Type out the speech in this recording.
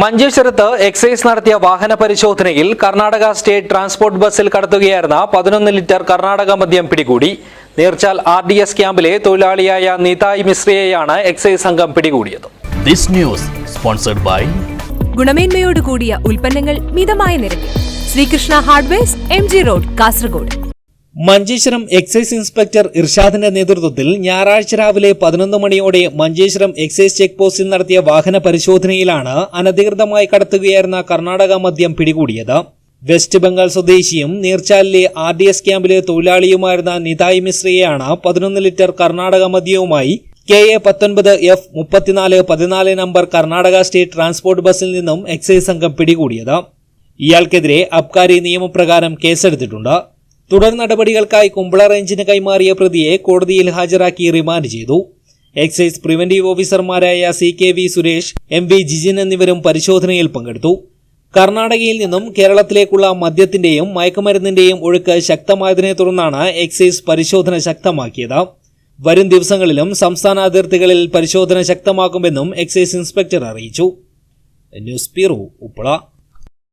മഞ്ചേശ്വരത്ത് എക്സൈസ് നടത്തിയ വാഹന പരിശോധനയിൽ കർണാടക സ്റ്റേറ്റ് ട്രാൻസ്പോർട്ട് ബസ്സിൽ കടത്തുകയായിരുന്ന പതിനൊന്ന് ലിറ്റർ കർണാടക മദ്യം പിടികൂടി. നീർച്ചാൽ ആർ ഡി എസ് ക്യാമ്പിലെ തൊഴിലാളിയായ നീതായ് മിശ്രയെയാണ് എക്സൈസ് സംഘം പിടികൂടിയത്. This news sponsored by ഗുണമേന്മയോട് കൂടിയ ഉൽപ്പന്നങ്ങൾ മിതമായ നിരക്കിൽ. Srikrishna hardware M G road Kasaragod. Manjeshwaram excise inspector ഇർഷാദിന്റെ നേതൃത്വത്തിൽ ഞായറാഴ്ച രാവിലെ പതിനൊന്ന് മണിയോടെ മഞ്ചേശ്വരം എക്സൈസ് ചെക്ക് പോസ്റ്റിൽ നടത്തിയ വാഹന പരിശോധനയിലാണ് അനധികൃതമായി കടത്തുകയായിരുന്ന കർണാടക മദ്യം പിടികൂടിയത്. വെസ്റ്റ് ബംഗാൾ സ്വദേശിയും നീർച്ചാലിലെ ആർ ഡി എസ് ക്യാമ്പിലെ തൊഴിലാളിയുമായിരുന്ന നിതായ് മിശ്രയെയാണ് പതിനൊന്ന് ലിറ്റർ കർണാടക മദ്യവുമായി കെ എ പത്തൊൻപത് എഫ് മുപ്പത്തിനാല് പതിനാല് നമ്പർ കർണാടക സ്റ്റേറ്റ് ട്രാൻസ്പോർട്ട് ബസ്സിൽ നിന്നും എക്സൈസ് സംഘം പിടികൂടിയത്. ഇയാൾക്കെതിരെ അബ്കാരി നിയമപ്രകാരം കേസെടുത്തിട്ടുണ്ട്. തുടർ നടപടികൾക്കായി കുമ്പള റേഞ്ചിന് കൈമാറിയ പ്രതിയെ കോടതിയിൽ ഹാജരാക്കി റിമാൻഡ് ചെയ്തു. എക്സൈസ് പ്രിവന്റീവ് ഓഫീസർമാരായ C K V Suresh M V Jijin എന്നിവരും പരിശോധനയിൽ പങ്കെടുത്തു. കർണാടകയിൽ നിന്നും കേരളത്തിലേക്കുള്ള മദ്യത്തിന്റെയും മയക്കുമരുന്നിന്റെയും ഒഴുക്ക് ശക്തമായതിനെ തുടർന്നാണ് എക്സൈസ് പരിശോധന ശക്തമാക്കിയത്. വരും ദിവസങ്ങളിലും സംസ്ഥാന അതിർത്തികളിൽ പരിശോധന ശക്തമാക്കുമെന്നും എക്സൈസ് ഇൻസ്പെക്ടർ അറിയിച്ചു. News bureau Uppala.